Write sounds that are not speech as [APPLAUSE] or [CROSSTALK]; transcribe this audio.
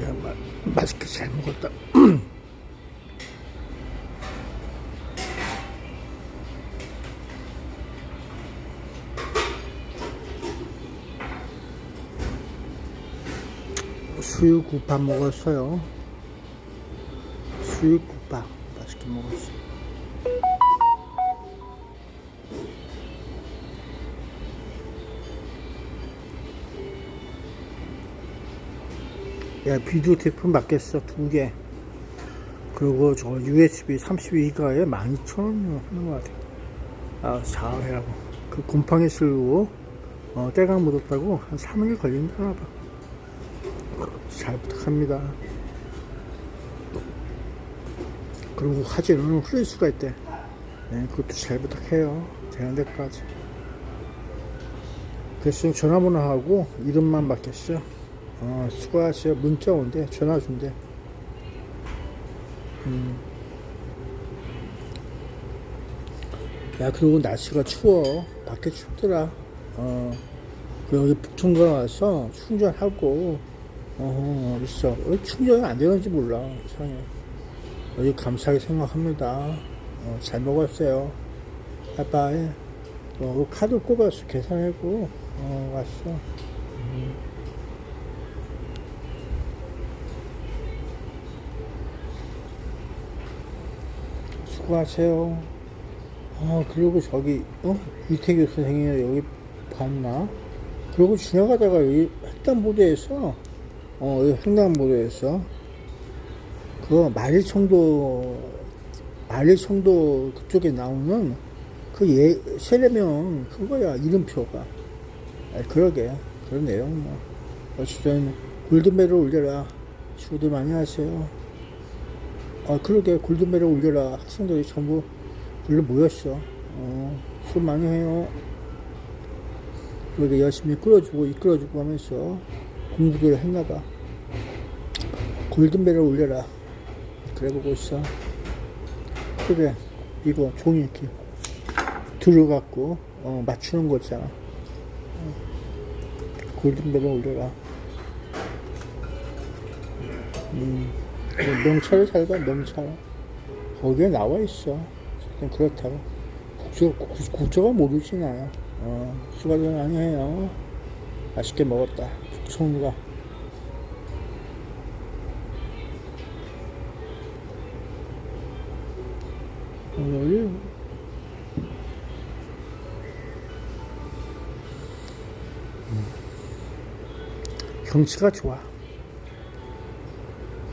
정말 맛있게 잘 먹었다. [CLEARS THROAT] 수육국밥 먹었어요. 수육국밥 맛있게 먹었어요. 야, 비디오 테이프 맞겠어, 두 개. 그리고 저 USB 32기가에 12,000원 하는 것 같아. 아, 자해라고. 그 곰팡이 쓸고, 어, 때가 묻었다고 한 3일 걸린다나 봐. 잘 부탁합니다. 그리고 화질은 흐릴 수가 있대. 네, 그것도 잘 부탁해요. 데까지. 그래서 전화번호하고 이름만 받겠어. 어, 수고하세요. 문자 온대. 전화 준대. 음. 야, 그리고 날씨가 추워. 밖에 춥더라. 어, 그 여기 북촌가 와서 충전하고, 어, 있어. 왜 충전이 안 되는지 몰라. 이상해. 여기 감사하게 생각합니다. 어, 잘 먹었어요. 빠빠이. 어, 그 카드 꼽아서 계산하고, 어, 왔어. 수고하세요. 아, 그리고 저기, 어? 이태규 선생님 여기 봤나? 그리고 지나가다가 여기 횡단보도에서, 어, 여기 횡단보도에서, 그 마리청도, 마리청도 그쪽에 나오는 그 예, 세례명 그거야, 이름표가. 아, 그러게. 그런 내용이야. 어쨌든, 골든벨을 올려라. 수고들 많이 하세요. 아, 그러게, 골든벨을 올려라. 학생들이 전부 불러 모였어. 어, 수고 많이 해요. 그러게 열심히 끌어주고, 이끌어주고 하면서 공부를 했나봐. 골든벨을 올려라. 그래 보고 있어. 그래, 이거 종이 이렇게 들어갖고, 어, 맞추는 거잖아. 어, 골든벨을 올려라. 음. 명찰을 잘 봐, 명찰. 거기에 나와 있어. 좀 그렇다고. 국조, 국- 국조가 모르지, 나요. 어, 많이 해요. 맛있게 먹었다. 북청가. 여기 경치가 좋아.